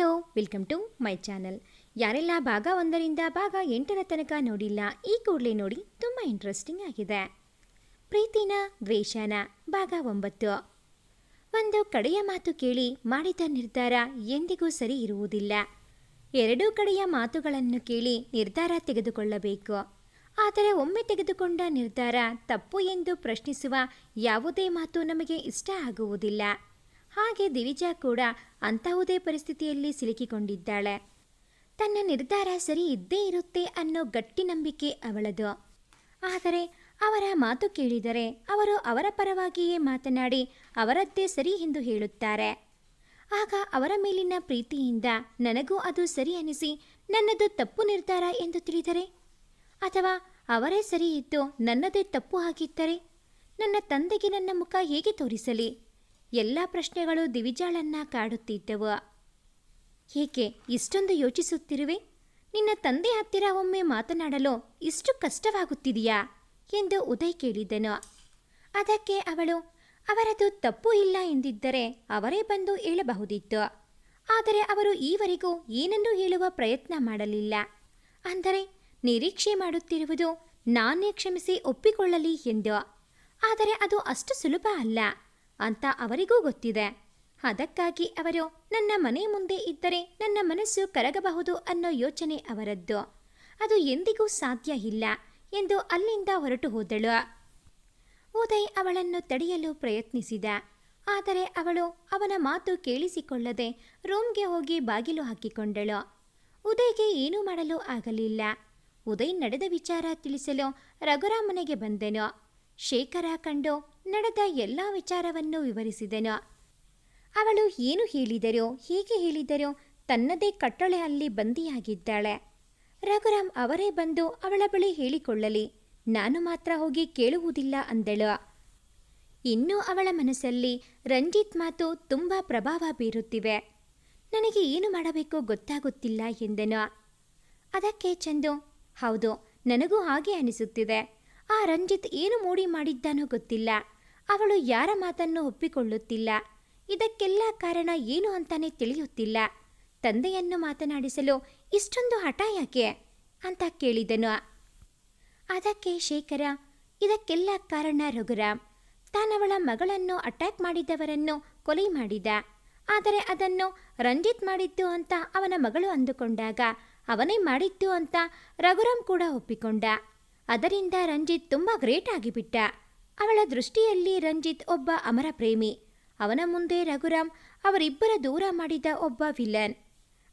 Hello, welcome to my channel. ಯಾರೆಲ್ಲ ಭಾಗ ಒಂದರಿಂದ ಭಾಗ ಎಂಟರ ತನಕ ನೋಡಿಲ್ಲ, ಈ ಕೂಡಲೇ ನೋಡಿ ತುಂಬ ಇಂಟ್ರೆಸ್ಟಿಂಗ್ ಆಗಿದೆ. ಪ್ರೀತಿನ, ದ್ವೇಷನ, ಭಾಗ ಒಂಬತ್ತು. ಒಂದು ಕಡೆಯ ಮಾತು ಕೇಳಿ ಮಾಡಿದ ನಿರ್ಧಾರ ಎಂದಿಗೂ ಸರಿ ಇರುವುದಿಲ್ಲ. ಎರಡೂ ಕಡೆಯ ಮಾತುಗಳನ್ನು ಕೇಳಿ ನಿರ್ಧಾರ ತೆಗೆದುಕೊಳ್ಳಬೇಕು. ಆದರೆ ಒಮ್ಮೆ ತೆಗೆದುಕೊಂಡ ನಿರ್ಧಾರ ತಪ್ಪು ಎಂದು ಪ್ರಶ್ನಿಸುವ ಯಾವುದೇ ಮಾತು ನಮಗೆ ಇಷ್ಟ ಆಗುವುದಿಲ್ಲ. ಹಾಗೆ ದಿವಿಜಾ ಕೂಡ ಅಂತಹುದೇ ಪರಿಸ್ಥಿತಿಯಲ್ಲಿ ಸಿಲುಕಿಕೊಂಡಿದ್ದಾಳೆ. ತನ್ನ ನಿರ್ಧಾರ ಸರಿ ಇದ್ದೇ ಇರುತ್ತೆ ಅನ್ನೋ ಗಟ್ಟಿ ನಂಬಿಕೆ ಅವಳದು. ಆದರೆ ಅವರ ಮಾತು ಕೇಳಿದರೆ ಅವರು ಅವರ ಪರವಾಗಿಯೇ ಮಾತನಾಡಿ ಅವರದ್ದೇ ಸರಿ ಎಂದು ಹೇಳುತ್ತಾರೆ. ಆಗ ಅವರ ಮೇಲಿನ ಪ್ರೀತಿಯಿಂದ ನನಗೂ ಅದು ಸರಿ ಅನಿಸಿ ನನ್ನದು ತಪ್ಪು ನಿರ್ಧಾರ ಎಂದು ತಿಳಿದರೆ? ಅಥವಾ ಅವರೇ ಸರಿ ಇದ್ದು ನನ್ನದೇ ತಪ್ಪು ಆಗಿದ್ದರೆ ನನ್ನ ತಂದೆಗೆ ನನ್ನ ಮುಖ ಹೇಗೆ ತೋರಿಸಲಿ? ಎಲ್ಲ ಪ್ರಶ್ನೆಗಳು ದಿವಿಜಾಳನ್ನ ಕಾಡುತ್ತಿದ್ದವು. ಏಕೆ ಇಷ್ಟೊಂದು ಯೋಚಿಸುತ್ತಿರುವೆ? ನಿನ್ನ ತಂದೆ ಹತ್ತಿರ ಒಮ್ಮೆ ಮಾತನಾಡಲು ಇಷ್ಟು ಕಷ್ಟವಾಗುತ್ತಿದೆಯಾ? ಎಂದು ಉದಯ್ ಕೇಳಿದನು. ಅದಕ್ಕೆ ಅವಳು, ಅವರದು ತಪ್ಪು ಇಲ್ಲ ಎಂದಿದ್ದರೆ ಅವರೇ ಬಂದು ಹೇಳಬಹುದಿತ್ತು. ಆದರೆ ಅವರು ಈವರೆಗೂ ಏನನ್ನೂ ಹೇಳುವ ಪ್ರಯತ್ನ ಮಾಡಲಿಲ್ಲ. ಅಂದರೆ ನಿರೀಕ್ಷೆ ಮಾಡುತ್ತಿರುವುದು ನಾನೇ ಕ್ಷಮಿಸಿ ಒಪ್ಪಿಕೊಳ್ಳಲಿ ಎಂದು. ಆದರೆ ಅದು ಅಷ್ಟು ಸುಲಭ ಅಲ್ಲ. ಅಂತ ಅವರಿಗೂ ಗೊತ್ತಿದೆ. ಅದಕ್ಕಾಗಿ ಅವರು, ನನ್ನ ಮನೆ ಮುಂದೆ ಇದ್ದರೆ ನನ್ನ ಮನಸ್ಸು ಕರಗಬಹುದು ಅನ್ನೋ ಯೋಚನೆ ಅವರದ್ದು. ಅದು ಎಂದಿಗೂ ಸಾಧ್ಯ ಇಲ್ಲ ಎಂದು ಅಲ್ಲಿಂದ ಹೊರಟು ಹೋದಳು. ಉದಯ್ ಅವಳನ್ನು ತಡೆಯಲು ಪ್ರಯತ್ನಿಸಿದ. ಆದರೆ ಅವಳು ಅವನ ಮಾತು ಕೇಳಿಸಿಕೊಳ್ಳದೆ ರೂಮ್ಗೆ ಹೋಗಿ ಬಾಗಿಲು ಹಾಕಿಕೊಂಡಳು. ಉದಯ್ಗೆ ಏನೂ ಮಾಡಲು ಆಗಲಿಲ್ಲ. ಉದಯ್ ನಡೆದ ವಿಚಾರ ತಿಳಿಸಲು ರಘುರಾಮನೆಗೆ ಬಂದೆನು. ಶೇಖರ ಕಂಡು ನಡೆದ ಎಲ್ಲ ವಿಚಾರವನ್ನು ವಿವರಿಸಿದನು. ಅವಳು ಏನು ಹೇಳಿದರೋ ಹೇಗೆ ಹೇಳಿದರೋ ತನ್ನದೇ ಕಟ್ಟಳೆ ಅಲ್ಲಿ ಬಂದಿಯಾಗಿದ್ದಾಳೆ. ರಘುರಾಮ್ ಅವರೇ ಬಂದು ಅವಳ ಬಳಿ ಹೇಳಿಕೊಳ್ಳಲಿ, ನಾನು ಮಾತ್ರ ಹೋಗಿ ಕೇಳುವುದಿಲ್ಲ ಅಂದಳು. ಇನ್ನೂ ಅವಳ ಮನಸ್ಸಲ್ಲಿ ರಂಜಿತ್ ಮಾತು ತುಂಬ ಪ್ರಭಾವ ಬೀರುತ್ತಿವೆ. ನನಗೆ ಏನು ಮಾಡಬೇಕು ಗೊತ್ತಾಗುತ್ತಿಲ್ಲ ಎಂದನು. ಅದಕ್ಕೆ ಚಂದು, ಹೌದು, ನನಗೂ ಹಾಗೆ ಅನಿಸುತ್ತಿದೆ. ಆ ರಂಜಿತ್ ಏನು ಮೂಡಿ ಮಾಡಿದ್ದಾನೋ ಗೊತ್ತಿಲ್ಲ. ಅವಳು ಯಾರ ಮಾತನ್ನು ಒಪ್ಪಿಕೊಳ್ಳುತ್ತಿಲ್ಲ. ಇದಕ್ಕೆಲ್ಲ ಕಾರಣ ಏನು ಅಂತಾನೆ ತಿಳಿಯುತ್ತಿಲ್ಲ. ತಂದೆಯನ್ನು ಮಾತನಾಡಿಸಲು ಇಷ್ಟೊಂದು ಹಠ ಯಾಕೆ? ಅಂತ ಕೇಳಿದನು. ಅದಕ್ಕೆ ಶೇಖರ, ಇದಕ್ಕೆಲ್ಲ ಕಾರಣ ರಘುರಾಮ್. ತಾನವಳ ಮಗಳನ್ನು ಅಟ್ಯಾಕ್ ಮಾಡಿದವರನ್ನು ಕೊಲೆ ಮಾಡಿದ. ಆದರೆ ಅದನ್ನು ರಂಜಿತ್ ಮಾಡಿದ್ದು ಅಂತ ಅವನ ಮಗಳು ಅಂದುಕೊಂಡಾಗ ಅವನೇ ಮಾಡಿದ್ದು ಅಂತ ರಘುರಾಮ್ ಕೂಡ ಒಪ್ಪಿಕೊಂಡ. ಅದರಿಂದ ರಂಜಿತ್ ತುಂಬ ಗ್ರೇಟ್ ಆಗಿಬಿಟ್ಟ. ಅವಳ ದೃಷ್ಟಿಯಲ್ಲಿ ರಂಜಿತ್ ಒಬ್ಬ ಅಮರ ಪ್ರೇಮಿ. ಅವನ ಮುಂದೆ ರಘುರಾಮ್ ಅವರಿಬ್ಬರ ದೂರ ಮಾಡಿದ ಒಬ್ಬ ವಿಲನ್.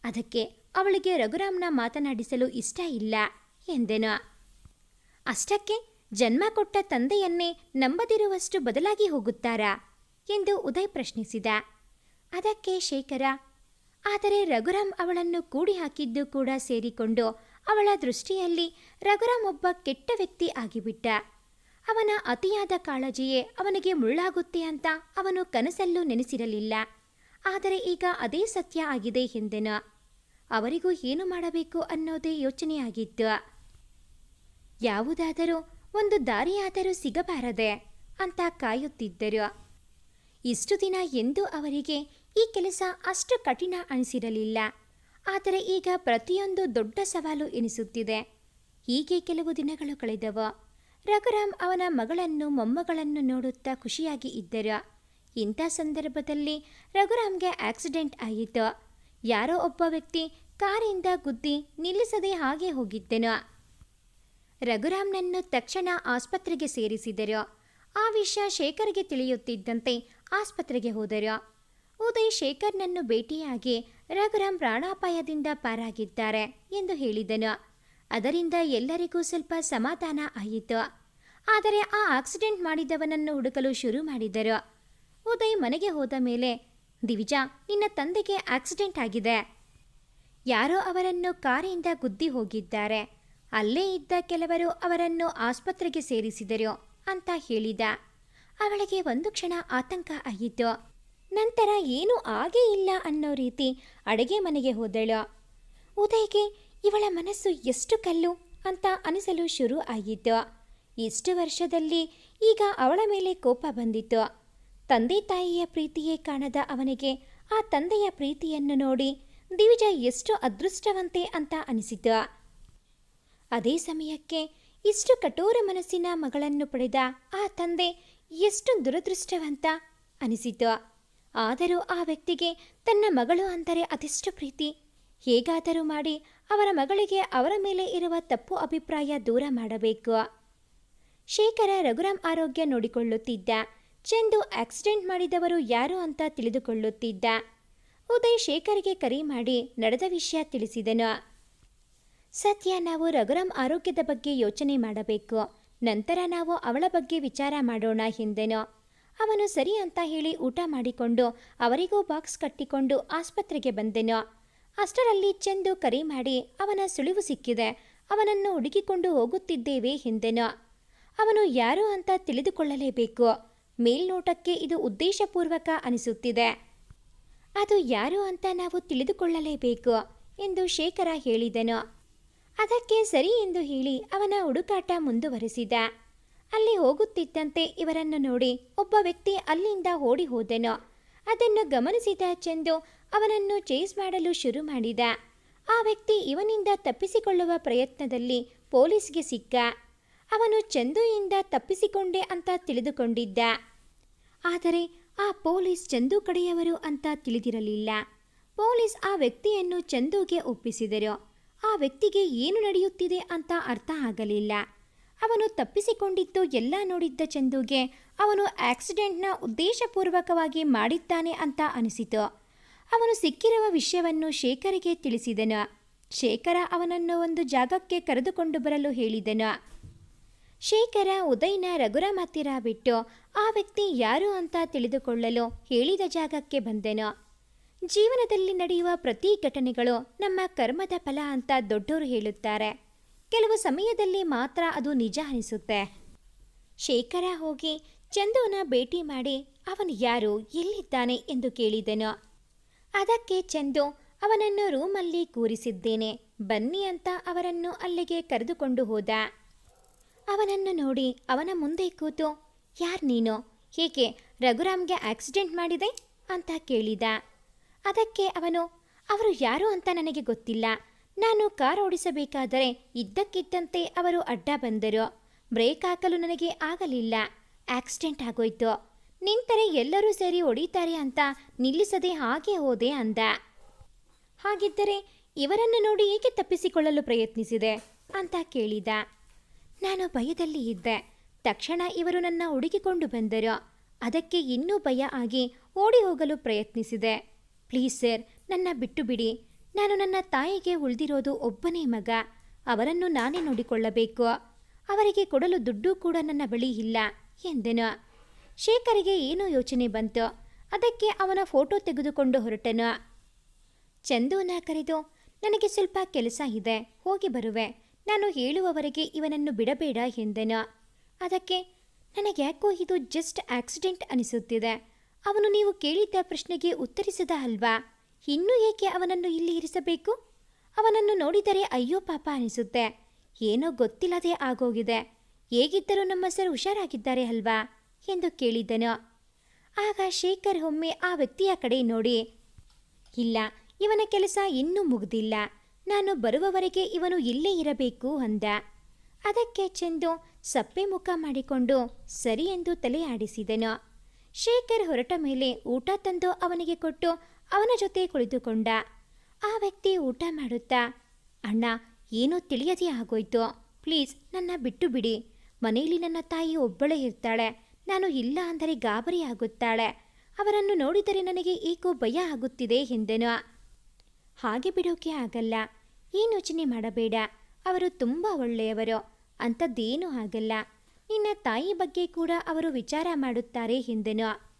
ಅದಕ್ಕೆ ಅವಳಿಗೆ ರಘುರಾಮ್ನ ಮಾತನಾಡಿಸಲು ಇಷ್ಟ ಇಲ್ಲ ಎಂದೆನು. ಅಷ್ಟಕ್ಕೆ ಜನ್ಮ ಕೊಟ್ಟ ತಂದೆಯನ್ನೇ ನಂಬದಿರುವಷ್ಟು ಬದಲಾಗಿ ಹೋಗುತ್ತಾರಾ ಎಂದು ಉದಯ್ ಪ್ರಶ್ನಿಸಿದ. ಅದಕ್ಕೆ ಶೇಖರ, ಆದರೆ ರಘುರಾಮ್ ಅವಳನ್ನು ಕೂಡಿ ಹಾಕಿದ್ದು ಕೂಡ ಸೇರಿಕೊಂಡು ಅವಳ ದೃಷ್ಟಿಯಲ್ಲಿ ರಘುರಾಮ್ ಒಬ್ಬ ಕೆಟ್ಟ ವ್ಯಕ್ತಿ ಆಗಿಬಿಟ್ಟ. ಅವನ ಅತಿಯಾದ ಕಾಳಜಿಯೇ ಅವನಿಗೆ ಮುಳ್ಳಾಗುತ್ತೆ ಅಂತ ಅವನು ಕನಸಲ್ಲೂ ನೆನೆಸಿರಲಿಲ್ಲ. ಆದರೆ ಈಗ ಅದೇ ಸತ್ಯ ಆಗಿದೆ ಎಂದೆನು ಅವರಿಗೂ ಏನು ಮಾಡಬೇಕು ಅನ್ನೋದೇ ಯೋಚನೆಯಾಗಿತ್ತು ಯಾವುದಾದರೂ ಒಂದು ದಾರಿಯಾದರೂ ಸಿಗಬಾರದೆ ಅಂತ ಕಾಯುತ್ತಿದ್ದರು. ಇಷ್ಟು ದಿನ ಎಂದೂ ಅವರಿಗೆ ಈ ಕೆಲಸ ಅಷ್ಟು ಕಠಿಣ ಅನಿಸಿರಲಿಲ್ಲ. ಆದರೆ ಈಗ ಪ್ರತಿಯೊಂದು ದೊಡ್ಡ ಸವಾಲು ಎನಿಸುತ್ತಿದೆ. ಹೀಗೆ ಕೆಲವು ದಿನಗಳು ಕಳೆದವು. ರಘುರಾಮ್ ಅವನ ಮಗಳನ್ನು, ಮೊಮ್ಮಗಳನ್ನು ನೋಡುತ್ತಾ ಖುಷಿಯಾಗಿ ಇದ್ದರು. ಇಂಥ ಸಂದರ್ಭದಲ್ಲಿ ರಘುರಾಮ್ಗೆ ಆಕ್ಸಿಡೆಂಟ್ ಆಯಿತು ಯಾರೋ ಒಬ್ಬ ವ್ಯಕ್ತಿ ಕಾರಿಂದ ಗುದ್ದಿ ನಿಲ್ಲಿಸದೆ ಹಾಗೆ ಹೋಗಿದ್ದನು. ರಘುರಾಮ್ನನ್ನು ತಕ್ಷಣ ಆಸ್ಪತ್ರೆಗೆ ಸೇರಿಸಿದರು. ಆ ವಿಷಯ ಶೇಖರ್ಗೆ ತಿಳಿಯುತ್ತಿದ್ದಂತೆ ಆಸ್ಪತ್ರೆಗೆ ಹೋದರು. ಉದಯ್ ಶೇಖರ್ನನ್ನು ಭೇಟಿಯಾಗಿ ರಘುರಾಮ್ ಪ್ರಾಣಾಪಾಯದಿಂದ ಪಾರಾಗಿದ್ದಾರೆ ಎಂದು ಹೇಳಿದನು. ಅದರಿಂದ ಎಲ್ಲರಿಗೂ ಸ್ವಲ್ಪ ಸಮಾಧಾನ ಆಯಿತು. ಆದರೆ ಆ ಆಕ್ಸಿಡೆಂಟ್ ಮಾಡಿದವನನ್ನು ಹುಡುಕಲು ಶುರು ಮಾಡಿದರು. ಉದಯ್ ಮನೆಗೆ ಹೋದ ಮೇಲೆ, ದಿವಿಜಾ, ನಿನ್ನ ತಂದೆಗೆ ಆಕ್ಸಿಡೆಂಟ್ ಆಗಿದೆ. ಯಾರೋ ಅವರನ್ನು ಕಾರಿಂದ ಗುದ್ದಿ ಹೋಗಿದ್ದಾರೆ. ಅಲ್ಲೇ ಇದ್ದ ಕೆಲವರು ಅವರನ್ನು ಆಸ್ಪತ್ರೆಗೆ ಸೇರಿಸಿದರು ಅಂತ ಹೇಳಿದ. ಅವಳಿಗೆ ಒಂದು ಕ್ಷಣ ಆತಂಕ ಆಯಿತು. ನಂತರ ಏನೂ ಆಗೇ ಇಲ್ಲ ಅನ್ನೋ ರೀತಿ ಅಡುಗೆ ಮನೆಗೆ ಹೋದಳು. ಉದಯ್ಗೆ ಇವಳ ಮನಸ್ಸು ಎಷ್ಟು ಕಲ್ಲು? ಅಂತ ಅನಿಸಲು ಶುರು ಆಗಿತ್ತು. ಇಷ್ಟು ವರ್ಷದಲ್ಲಿ ಈಗ ಅವಳ ಮೇಲೆ ಕೋಪ ಬಂದಿತ್ತು. ತಂದೆ ತಾಯಿಯ ಪ್ರೀತಿಯೇ ಕಾಣದ ಅವನಿಗೆ ಆ ತಂದೆಯ ಪ್ರೀತಿಯನ್ನು ನೋಡಿ ದಿವಿಜ ಎಷ್ಟು ಅದೃಷ್ಟವಂತೆ ಅಂತ ಅನಿಸಿತು. ಅದೇ ಸಮಯಕ್ಕೆ ಇಷ್ಟು ಕಠೋರ ಮನಸ್ಸಿನ ಮಗಳನ್ನು ಪಡೆದ ಆ ತಂದೆ ಎಷ್ಟು ದುರದೃಷ್ಟವಂತ ಅನಿಸಿತು. ಆದರೂ ಆ ವ್ಯಕ್ತಿಗೆ ತನ್ನ ಮಗಳು ಅಂದರೆ ಅದೆಷ್ಟು ಪ್ರೀತಿ? ಹೇಗಾದರೂ ಮಾಡಿ ಅವರ ಮಗಳಿಗೆ ಅವರ ಮೇಲೆ ಇರುವ ತಪ್ಪು ಅಭಿಪ್ರಾಯ ದೂರ ಮಾಡಬೇಕು. ಶೇಖರ ರಘುರಾಮ್ ಆರೋಗ್ಯ ನೋಡಿಕೊಳ್ಳುತ್ತಿದ್ದ. ಚೆಂದು ಆಕ್ಸಿಡೆಂಟ್ ಮಾಡಿದವರು ಯಾರು ಅಂತ ತಿಳಿದುಕೊಳ್ಳುತ್ತಿದ್ದ. ಉದಯ್ ಶೇಖರ್ಗೆ ಕರೆ ಮಾಡಿ ನಡೆದ ವಿಷಯ ತಿಳಿಸಿದನು. ಸತ್ಯ, ನಾವು ರಘುರಾಮ್ ಆರೋಗ್ಯದ ಬಗ್ಗೆ ಯೋಚನೆ ಮಾಡಬೇಕು. ನಂತರ ನಾವು ಅವಳ ಬಗ್ಗೆ ವಿಚಾರ ಮಾಡೋಣ ಎಂದೆನು. ಅವನು ಸರಿ ಅಂತ ಹೇಳಿ ಊಟ ಮಾಡಿಕೊಂಡು ಅವರಿಗೂ ಬಾಕ್ಸ್ ಕಟ್ಟಿಕೊಂಡು ಆಸ್ಪತ್ರೆಗೆ ಬಂದೆನು. ಅಷ್ಟರಲ್ಲಿ ಚೆಂದು ಕರೆ ಮಾಡಿ ಅವನ ಸುಳಿವು ಸಿಕ್ಕಿದೆ. ಅವನನ್ನು ಹುಡುಕಿಕೊಂಡು ಹೋಗುತ್ತಿದ್ದೇವೆ ಎಂದೆನು. ಅವನು ಯಾರು ಅಂತ ತಿಳಿದುಕೊಳ್ಳಲೇಬೇಕು. ಮೇಲ್ನೋಟಕ್ಕೆ ಇದು ಉದ್ದೇಶಪೂರ್ವಕ ಅನಿಸುತ್ತಿದೆ. ಅದು ಯಾರು ಅಂತ ನಾವು ತಿಳಿದುಕೊಳ್ಳಲೇಬೇಕು ಎಂದು ಶೇಖರ ಹೇಳಿದನು. ಅದಕ್ಕೆ ಸರಿ ಎಂದು ಹೇಳಿ ಅವನ ಹುಡುಕಾಟ ಮುಂದುವರೆಸಿದ. ಅಲ್ಲಿ ಹೋಗುತ್ತಿದ್ದಂತೆ ಇವರನ್ನು ನೋಡಿ ಒಬ್ಬ ವ್ಯಕ್ತಿ ಅಲ್ಲಿಂದ ಓಡಿ ಹೋದನು. ಅದನ್ನು ಗಮನಿಸಿದ ಚಂದು ಅವನನ್ನು ಚೇಸ್ ಮಾಡಲು ಶುರು ಮಾಡಿದ. ಆ ವ್ಯಕ್ತಿ ಇವನಿಂದ ತಪ್ಪಿಸಿಕೊಳ್ಳುವ ಪ್ರಯತ್ನದಲ್ಲಿ ಪೊಲೀಸ್ಗೆ ಸಿಕ್ಕ. ಅವನು ಚಂದುಯಿಂದ ತಪ್ಪಿಸಿಕೊಂಡೆ ಅಂತ ತಿಳಿದುಕೊಂಡಿದ್ದ. ಆದರೆ ಆ ಪೊಲೀಸ್ ಚಂದು ಕಡೆಯವರು ಅಂತ ತಿಳಿದಿರಲಿಲ್ಲ. ಪೊಲೀಸ್ ಆ ವ್ಯಕ್ತಿಯನ್ನು ಚಂದುಗೆ ಒಪ್ಪಿಸಿದರು. ಆ ವ್ಯಕ್ತಿಗೆ ಏನು ನಡೆಯುತ್ತಿದೆ ಅಂತ ಅರ್ಥ ಆಗಲಿಲ್ಲ. ಅವನು ತಪ್ಪಿಸಿಕೊಂಡಿದ್ದು ಎಲ್ಲ ನೋಡಿದ್ದ ಚಂದುಗೆ ಅವನು ಆಕ್ಸಿಡೆಂಟ್ನ ಉದ್ದೇಶಪೂರ್ವಕವಾಗಿ ಮಾಡಿದ್ದಾನೆ ಅಂತ ಅನಿಸಿತು. ಅವನು ಸಿಕ್ಕಿರುವ ವಿಷಯವನ್ನು ಶೇಖರಿಗೆ ತಿಳಿಸಿದನು. ಶೇಖರ ಅವನನ್ನು ಒಂದು ಜಾಗಕ್ಕೆ ಕರೆದುಕೊಂಡು ಬರಲು ಹೇಳಿದನು. ಶೇಖರ ಉದಯ್ನ ರಘುರಾಮ್ ಹತ್ತಿರ ಬಿಟ್ಟು ಆ ವ್ಯಕ್ತಿ ಯಾರು ಅಂತ ತಿಳಿದುಕೊಳ್ಳಲು ಹೇಳಿದ ಜಾಗಕ್ಕೆ ಬಂದೆನು. ಜೀವನದಲ್ಲಿ ನಡೆಯುವ ಪ್ರತಿ ಘಟನೆಗಳು ನಮ್ಮ ಕರ್ಮದ ಫಲ ಅಂತ ದೊಡ್ಡವರು ಹೇಳುತ್ತಾರೆ. ಕೆಲವು ಸಮಯದಲ್ಲಿ ಮಾತ್ರ ಅದು ನಿಜ ಅನಿಸುತ್ತೆ. ಶೇಖರ ಹೋಗಿ ಚಂದುವನ ಭೇಟಿ ಮಾಡಿ ಅವನು ಯಾರು, ಎಲ್ಲಿದ್ದಾನೆ ಎಂದು ಕೇಳಿದನು. ಅದಕ್ಕೆ ಚಂದು ಅವನನ್ನು ರೂಮಲ್ಲಿ ಕೂರಿಸಿದ್ದೇನೆ, ಬನ್ನಿ ಅಂತ ಅವರನ್ನು ಅಲ್ಲಿಗೆ ಕರೆದುಕೊಂಡು ಹೋದ. ಅವನನ್ನು ನೋಡಿ ಅವನ ಮುಂದೆ ಕೂತು, ಯಾರ್ ನೀನು? ಹೇಗೆ ರಘುರಾಮ್ಗೆ ಆಕ್ಸಿಡೆಂಟ್ ಮಾಡಿದೆ? ಅಂತ ಕೇಳಿದ. ಅದಕ್ಕೆ ಅವನು, ಅವರು ಯಾರು ಅಂತ ನನಗೆ ಗೊತ್ತಿಲ್ಲ. ನಾನು ಕಾರ್ ಓಡಿಸಬೇಕಾದರೆ ಇದ್ದಕ್ಕಿದ್ದಂತೆ ಅವರು ಅಡ್ಡ ಬಂದರು. ಬ್ರೇಕ್ ಹಾಕಲು ನನಗೆ ಆಗಲಿಲ್ಲ. ಆಕ್ಸಿಡೆಂಟ್ ಆಗೋಯ್ತು. ನಿಂತರೆ ಎಲ್ಲರೂ ಸೇರಿ ಹೊಡಿತಾರೆ ಅಂತ ನಿಲ್ಲಿಸದೆ ಹಾಗೆ ಹೋದೆ ಅಂದ. ಹಾಗಿದ್ದರೆ ಇವರನ್ನು ನೋಡಿ ಏಕೆ ತಪ್ಪಿಸಿಕೊಳ್ಳಲು ಪ್ರಯತ್ನಿಸಿದೆ ಅಂತ ಕೇಳಿದ. ನಾನು ಭಯದಲ್ಲಿ ಇದ್ದೆ. ತಕ್ಷಣ ಇವರು ನನ್ನ ಹುಡುಕಿಕೊಂಡು ಬಂದರು. ಅದಕ್ಕೆ ಇನ್ನೂ ಭಯ ಆಗಿ ಓಡಿ ಹೋಗಲು ಪ್ರಯತ್ನಿಸಿದೆ. ಪ್ಲೀಸ್ ಸರ್, ನನ್ನ ಬಿಟ್ಟು ಬಿಡಿ. ನಾನು ನನ್ನ ತಾಯಿಗೆ ಉಳಿದಿರೋದು ಒಬ್ಬನೇ ಮಗ. ಅವರನ್ನು ನಾನೇ ನೋಡಿಕೊಳ್ಳಬೇಕು. ಅವರಿಗೆ ಕೊಡಲು ದುಡ್ಡು ಕೂಡ ನನ್ನ ಬಳಿ ಇಲ್ಲ ಎಂದೆನು. ಶೇಖರಿಗೆ ಏನೋ ಯೋಚನೆ ಬಂತು. ಅದಕ್ಕೆ ಅವನ ಫೋಟೋ ತೆಗೆದುಕೊಂಡು ಹೊರಟನು. ಚಂದೂನ ಕರೆದು, ನನಗೆ ಸ್ವಲ್ಪ ಕೆಲಸ ಇದೆ, ಹೋಗಿ ಬರುವೆ. ನಾನು ಹೇಳುವವರೆಗೆ ಇವನನ್ನು ಬಿಡಬೇಡ ಎಂದೆನು. ಅದಕ್ಕೆ ನನಗ್ಯಾಕೋ ಇದು ಜಸ್ಟ್ ಆಕ್ಸಿಡೆಂಟ್ ಅನಿಸುತ್ತಿದೆ. ಅವನು ನೀವು ಕೇಳಿದ್ದ ಪ್ರಶ್ನೆಗೆ ಉತ್ತರಿಸಿದ ಅಲ್ವಾ? ಇನ್ನೂ ಏಕೆ ಅವನನ್ನು ಇಲ್ಲಿ ಇರಿಸಬೇಕು? ಅವನನ್ನು ನೋಡಿದರೆ ಅಯ್ಯೋ ಪಾಪ ಅನಿಸುತ್ತೆ. ಏನೋ ಗೊತ್ತಿಲ್ಲದೆ ಆಗೋಗಿದೆ. ಹೇಗಿದ್ದರೂ ನಮ್ಮ ಸರ್ ಹುಷಾರಾಗಿದ್ದಾರೆ ಅಲ್ವಾ? ಎಂದು ಕೇಳಿದ್ದನು ಆಗ ಶೇಖರ್ ಒಮ್ಮೆ ಆ ವ್ಯಕ್ತಿಯ ಕಡೆ ನೋಡಿ. ಇಲ್ಲ, ಇವನ ಕೆಲಸ ಇನ್ನೂ ಮುಗ್ದಿಲ್ಲ. ನಾನು ಬರುವವರೆಗೆ ಇವನು ಇಲ್ಲೇ ಇರಬೇಕು ಅಂದ. ಅದಕ್ಕೆ ಚೆಂದು ಸಪ್ಪೆ ಮುಖ ಮಾಡಿಕೊಂಡು ಸರಿ ಎಂದು ತಲೆ ಶೇಖರ್ ಹೊರಟ ಮೇಲೆ ಊಟ ತಂದು ಅವನಿಗೆ ಕೊಟ್ಟು ಅವನ ಜೊತೆ ಕುಳಿತುಕೊಂಡ. ಆ ವ್ಯಕ್ತಿ ಊಟ ಮಾಡುತ್ತಾ, ಅಣ್ಣ, ಏನೋ ತಿಳಿಯದೇ ಆಗೋಯ್ತು. ಪ್ಲೀಸ್, ನನ್ನ ಬಿಟ್ಟು ಬಿಡಿ. ಮನೆಯಲ್ಲಿ ನನ್ನ ತಾಯಿ ಒಬ್ಬಳೇ ಇರ್ತಾಳೆ. ನಾನು ಇಲ್ಲ ಅಂದರೆ ಗಾಬರಿ ಆಗುತ್ತಾಳೆ. ಅವರನ್ನು ನೋಡಿದರೆ ನನಗೆ ಏಕೋ ಭಯ ಆಗುತ್ತಿದೆ ಎಂದೆನು. ಹಾಗೆ ಬಿಡೋಕೆ ಆಗಲ್ಲ. ಏನು ಯೋಚನೆ ಮಾಡಬೇಡ. ಅವರು ತುಂಬ ಒಳ್ಳೆಯವರು. ಅಂಥದ್ದೇನೂ ಆಗಲ್ಲ. ನಿನ್ನ ತಾಯಿ ಬಗ್ಗೆ ಕೂಡ ಅವರು ವಿಚಾರ ಮಾಡುತ್ತಾರೆ ಎಂದೆನು.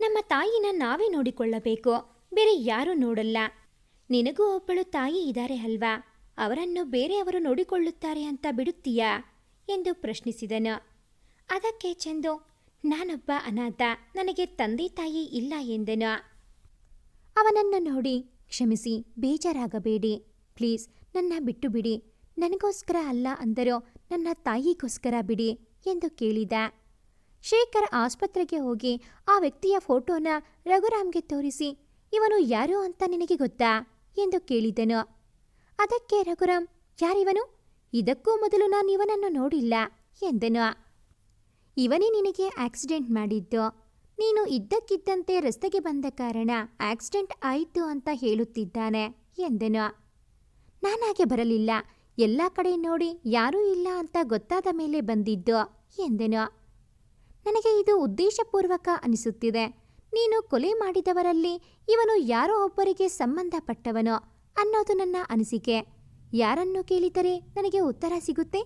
ನಮ್ಮ ತಾಯಿನ ನಾವೇ ನೋಡಿಕೊಳ್ಳಬೇಕು. ಬೇರೆ ಯಾರೂ ನೋಡಲ್ಲ. ನಿನಗೂ ಒಬ್ಬಳು ತಾಯಿ ಇದ್ದಾರೆ ಅಲ್ವಾ? ಅವರನ್ನು ಬೇರೆಯವರು ನೋಡಿಕೊಳ್ಳುತ್ತಾರೆ ಅಂತ ಬಿಡುತ್ತೀಯಾ? ಎಂದು ಪ್ರಶ್ನಿಸಿದನು. ಅದಕ್ಕೆ ಚಂದು, ನಾನೊಬ್ಬ ಅನಾಥ, ನನಗೆ ತಂದೆ ತಾಯಿ ಇಲ್ಲ ಎಂದನು. ಅವನನ್ನು ನೋಡಿ ಕ್ಷಮಿಸಿ, ಬೇಜಾರಾಗಬೇಡಿ. ಪ್ಲೀಸ್, ನನ್ನ ಬಿಟ್ಟು ಬಿಡಿ ನನಗೋಸ್ಕರ ಅಲ್ಲ ಅಂದರೂ ನನ್ನ ತಾಯಿಗೋಸ್ಕರ ಬಿಡಿ ಎಂದು ಕೇಳಿದ. ಶೇಖರ್ ಆಸ್ಪತ್ರೆಗೆ ಹೋಗಿ ಆ ವ್ಯಕ್ತಿಯ ಫೋಟೋನ ರಘುರಾಮ್ಗೆ ತೋರಿಸಿ ಇವನು ಯಾರು ಅಂತ ನಿನಗೆ ಗೊತ್ತಾ? ಎಂದು ಕೇಳಿದನು. ಅದಕ್ಕೆ ರಘುರಾಮ್ ಯಾರಿವನು? ಇದಕ್ಕೂ ಮೊದಲು ನಾನು ಇವನನ್ನು ನೋಡಿಲ್ಲ, ಎಂದನು. ಇವನೇ ನಿನಗೆ ಆಕ್ಸಿಡೆಂಟ್ ಮಾಡಿದ್ದು. ನೀನು ಇದ್ದಕ್ಕಿದ್ದಂತೆ ರಸ್ತೆಗೆ ಬಂದ ಕಾರಣ ಆಕ್ಸಿಡೆಂಟ್ ಆಯಿತು ಅಂತ ಹೇಳುತ್ತಿದ್ದಾನೆ, ಎಂದನು. ನಾನಾಗೆ ಬರಲಿಲ್ಲ. ಎಲ್ಲ ಕಡೆ ನೋಡಿ ಯಾರೂ ಇಲ್ಲ ಅಂತ ಗೊತ್ತಾದ ಮೇಲೆ ಬಂದಿದ್ದು, ಎಂದನು. ನನಗೆ ಇದು ಉದ್ದೇಶಪೂರ್ವಕ ಅನಿಸುತ್ತಿದೆ. ನೀನು ಕೊಲೆ ಮಾಡಿದವರಲ್ಲಿ ಇವನು ಯಾರೋ ಒಬ್ಬರಿಗೆ ಸಂಬಂಧಪಟ್ಟವನು ಅನ್ನೋದು ನನ್ನ ಅನಿಸಿಕೆ. ಯಾರನ್ನು ಕೇಳಿದರೆ ನನಗೆ ಉತ್ತರ ಸಿಗುತ್ತೆ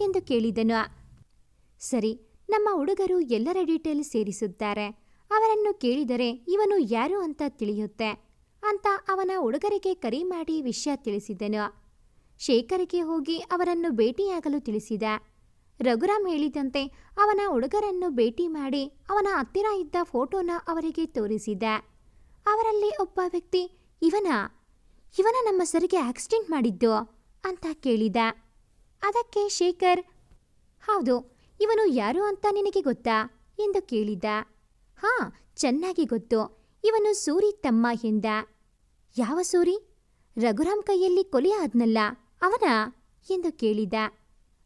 ಎಂದು ಕೇಳಿದನು. ಸರಿ, ನಮ್ಮ ಹುಡುಗರು ಎಲ್ಲರ ಡೀಟೇಲ್ ಸೇರಿಸುತ್ತಾರೆ. ಅವರನ್ನು ಕೇಳಿದರೆ ಇವನು ಯಾರು ಅಂತ ತಿಳಿಯುತ್ತೆ ಅಂತ ಅವನ ಹುಡುಗರಿಗೆ ಕರೆ ಮಾಡಿ ವಿಷಯ ತಿಳಿಸಿದನು. ಶೇಖರ್ಗೆ ಹೋಗಿ ಅವರನ್ನು ಭೇಟಿಯಾಗಲು ತಿಳಿಸಿದ. ರಘುರಾಮ್ ಹೇಳಿದಂತೆ ಅವನ ಹುಡುಗರನ್ನು ಭೇಟಿ ಮಾಡಿ ಅವನ ಹತ್ತಿರ ಇದ್ದ ಫೋಟೋನ ಅವರಿಗೆ ತೋರಿಸಿದ ಅವರಲ್ಲಿ ಒಬ್ಬ ವ್ಯಕ್ತಿ, ಇವನ ಇವನ ನಮ್ಮ ಸರಿಗೆ ಆಕ್ಸಿಡೆಂಟ್ ಮಾಡಿದ್ದು ಅಂತ ಕೇಳಿದ. ಅದಕ್ಕೆ ಶೇಖರ್, ಹೌದು, ಇವನು ಯಾರು ಅಂತ ನಿನಗೆ ಗೊತ್ತಾ? ಎಂದು ಕೇಳಿದ. ಹಾ, ಚೆನ್ನಾಗಿ ಗೊತ್ತು. ಇವನು ಸೂರಿ ತಮ್ಮ ಎಂದ ಯಾವ ಸೂರಿ? ರಘುರಾಮ್ ಕೈಯಲ್ಲಿ ಕೊಲೆ ಆದ್ನಲ್ಲ, ಅವನ? ಎಂದು ಕೇಳಿದ.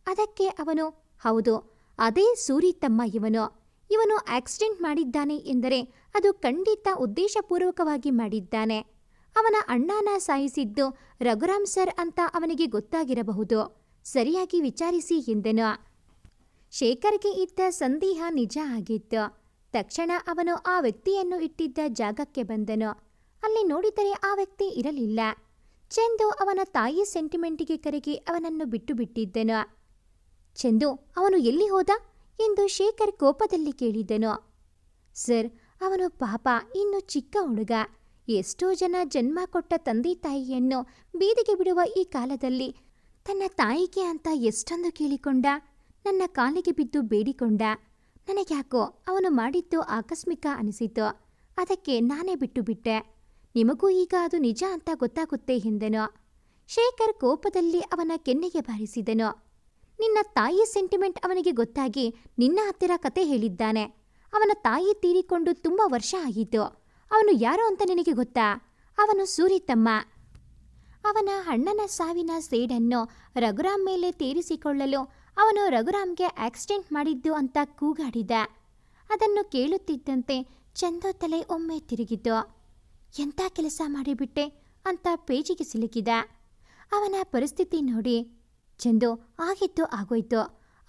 ಅದಕ್ಕೆ ಅವನು ಹೌದು, ಅದೇ ಸೂರಿ ತಮ್ಮ ಇವನು. ಇವನು ಆಕ್ಸಿಡೆಂಟ್ ಮಾಡಿದ್ದಾನೆ ಎಂದರೆ ಅದು ಖಂಡಿತ ಉದ್ದೇಶಪೂರ್ವಕವಾಗಿ ಮಾಡಿದ್ದಾನೆ. ಅವನ ಅಣ್ಣನ ಸಾಯಿಸಿದ್ದು ರಘುರಾಮ್ ಸರ್ ಅಂತ ಅವನಿಗೆ ಗೊತ್ತಾಗಿರಬಹುದು. ಸರಿಯಾಗಿ ವಿಚಾರಿಸಿ ಎಂದನು. ಶೇಖರ್ಗೆ ಇದ್ದ ಸಂದೇಹ ನಿಜ ಆಗಿತ್ತು. ತಕ್ಷಣ ಅವನು ಆ ವ್ಯಕ್ತಿಯನ್ನು ಇಟ್ಟಿದ್ದ ಜಾಗಕ್ಕೆ ಬಂದನು. ಅಲ್ಲಿ ನೋಡಿದರೆ ಆ ವ್ಯಕ್ತಿ ಇರಲಿಲ್ಲ. ಚೆಂದು ಅವನ ತಾಯಿ ಸೆಂಟಿಮೆಂಟಿಗೆ ಕರೆಗೆ ಅವನನ್ನು ಬಿಟ್ಟು ಬಿಟ್ಟಿದ್ದನು. ಚಂದು ಅವನು ಎಲ್ಲಿ ಹೋದ ಎಂದು ಶೇಖರ್ ಕೋಪದಲ್ಲಿ ಕೇಳಿದ್ದನು. ಸರ್, ಅವನು ಪಾಪ, ಇನ್ನು ಚಿಕ್ಕ ಹುಡುಗ. ಎಷ್ಟೋ ಜನ ಜನ್ಮ ಕೊಟ್ಟ ತಂದೆ ತಾಯಿಯನ್ನು ಬೀದಿಗೆ ಬಿಡುವ ಈ ಕಾಲದಲ್ಲಿ ತನ್ನ ತಾಯಿಗೆ ಅಂತ ಎಷ್ಟೊಂದು ಕೇಳಿಕೊಂಡ, ನನ್ನ ಕಾಲಿಗೆ ಬಿದ್ದು ಬೇಡಿಕೊಂಡ. ನನಗ್ಯಾಕೋ, ಅವನು ಮಾಡಿದ್ದು ಆಕಸ್ಮಿಕ ಅನಿಸಿತು. ಅದಕ್ಕೆ ನಾನೇ ಬಿಟ್ಟು ಬಿಟ್ಟೆ. ನಿಮಗೂ ಈಗ ಅದು ನಿಜ ಅಂತ ಗೊತ್ತಾಗುತ್ತೆ ಎಂದನು. ಶೇಖರ್ ಕೋಪದಲ್ಲಿ ಅವನ ಕೆನ್ನೆಗೆ ಬಾರಿಸಿದನು. ನಿನ್ನ ತಾಯಿಯ ಸೆಂಟಿಮೆಂಟ್ ಅವನಿಗೆ ಗೊತ್ತಾಗಿ ನಿನ್ನ ಹತ್ತಿರ ಕತೆ ಹೇಳಿದ್ದಾನೆ. ಅವನ ತಾಯಿ ತೀರಿಕೊಂಡು ತುಂಬ ವರ್ಷ ಆಗಿತ್ತು ಅವನು ಯಾರು ಅಂತ ನಿನಗೆ ಗೊತ್ತಾ? ಅವನು ಸೂರಿ ತಮ್ಮ ಅವನ ಅಣ್ಣನ ಸಾವಿನ ಸೇಡನ್ನು ರಘುರಾಮ್ ಮೇಲೆ ತೀರಿಸಿಕೊಳ್ಳಲು ಅವನು ರಘುರಾಮ್ಗೆ ಆಕ್ಸಿಡೆಂಟ್ ಮಾಡಿದ್ದು ಅಂತ ಕೂಗಾಡಿದ. ಅದನ್ನು ಕೇಳುತ್ತಿದ್ದಂತೆ ಚಂದೋ ತಲೆ ಒಮ್ಮೆ ತಿರುಗಿದ್ದು ಎಂಥ ಕೆಲಸ ಮಾಡಿಬಿಟ್ಟೆ ಅಂತ ಪೇಜಿಗೆ ಸಿಲುಕಿದ. ಅವನ ಪರಿಸ್ಥಿತಿ ನೋಡಿ ಚಂದು ಆಗಿದ್ದು ಆಗೋಯ್ತು.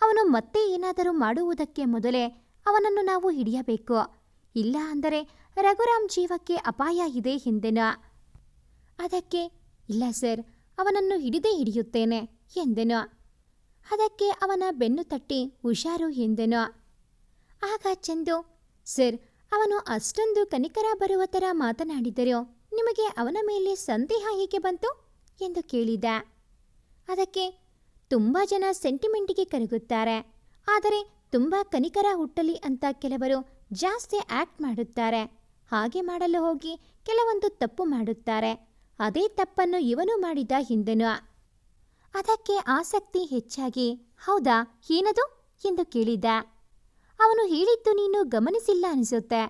ಅವನು ಮತ್ತೆ ಏನಾದರೂ ಮಾಡುವುದಕ್ಕೆ ಮೊದಲೇ ಅವನನ್ನು ನಾವು ಹಿಡಿಯಬೇಕು. ಇಲ್ಲ ಅಂದರೆ ರಘುರಾಮ್ ಜೀವಕ್ಕೆ ಅಪಾಯ ಇದೆ ಎಂದೆನ? ಅದಕ್ಕೆ, ಇಲ್ಲ ಸರ್, ಅವನನ್ನು ಹಿಡಿದೇ ಹಿಡಿಯುತ್ತೇನೆ ಎಂದೆನು? ಅದಕ್ಕೆ ಅವನ ಬೆನ್ನು ತಟ್ಟಿ ಹುಷಾರು ಎಂದೆನು? ಆಗ ಚಂದು ಸರ್, ಅವನು ಅಷ್ಟೊಂದು ಕನಿಕರ ಬರುವ ಥರ ಮಾತನಾಡಿದರು ನಿಮಗೆ ಅವನ ಮೇಲೆ ಸಂದೇಹ ಹೇಗೆ ಬಂತು? ಎಂದು ಕೇಳಿದ. ಅದಕ್ಕೆ ತುಂಬ ಜನ ಸೆಂಟಿಮೆಂಟಿಗೆ ಕರಗುತ್ತಾರೆ. ಆದರೆ ತುಂಬ ಕನಿಕರ ಹುಟ್ಟಲಿ ಅಂತ ಕೆಲವರು ಜಾಸ್ತಿ ಆಕ್ಟ್ ಮಾಡುತ್ತಾರೆ. ಹಾಗೆ ಮಾಡಲು ಹೋಗಿ ಕೆಲವೊಂದು ತಪ್ಪು ಮಾಡುತ್ತಾರೆ. ಅದೇ ತಪ್ಪನ್ನು ಇವನು ಮಾಡಿದ ಹಿಂದೆನು. ಅದಕ್ಕೆ ಆಸಕ್ತಿ ಹೆಚ್ಚಾಗಿ, ಹೌದಾ, ಏನದು? ಎಂದು ಕೇಳಿದ. ಅವನು ಹೇಳಿದ್ದು ನೀನು ಗಮನಿಸಿಲ್ಲ ಅನಿಸುತ್ತೆ.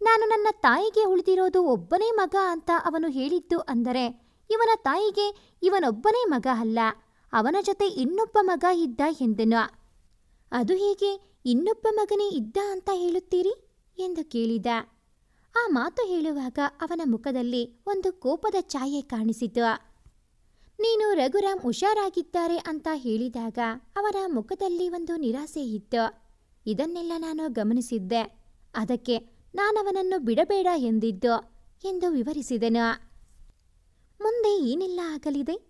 ನಾನು ನನ್ನ ತಾಯಿಗೆ ಉಳಿದಿರೋದು ಒಬ್ಬನೇ ಮಗ ಅಂತ ಅವನು ಹೇಳಿದ್ದು ಅಂದರೆ, ಇವನ ತಾಯಿಗೆ ಇವನೊಬ್ಬನೇ ಮಗ ಅಲ್ಲ. ಅವನ ಜೊತೆ ಇನ್ನೊಬ್ಬ ಮಗ ಇದ್ದ ಎಂದೆನು. ಅದು ಹೇಗೆ ಇನ್ನೊಬ್ಬ ಮಗನೇ ಇದ್ದ ಅಂತ ಹೇಳುತ್ತೀರಿ? ಎಂದು ಕೇಳಿದ. ಆ ಮಾತು ಹೇಳುವಾಗ ಅವನ ಮುಖದಲ್ಲಿ ಒಂದು ಕೋಪದ ಛಾಯೆ ಕಾಣಿಸಿತು. ನೀನು ರಘುರಾಮ್ ಹುಷಾರಾಗಿದ್ದಾರೆ ಅಂತ ಹೇಳಿದಾಗ ಅವರ ಮುಖದಲ್ಲಿ ಒಂದು ನಿರಾಸೆ ಇತ್ತು. ಇದನ್ನೆಲ್ಲ ನಾನು ಗಮನಿಸಿದ್ದೆ. ಅದಕ್ಕೆ ನಾನವನನ್ನು ಬಿಡಬೇಡ ಎಂದಿದ್ದು ಎಂದು ವಿವರಿಸಿದನು. ಮುಂದೆ ಏನೆಲ್ಲ ಆಗಲಿದೆ?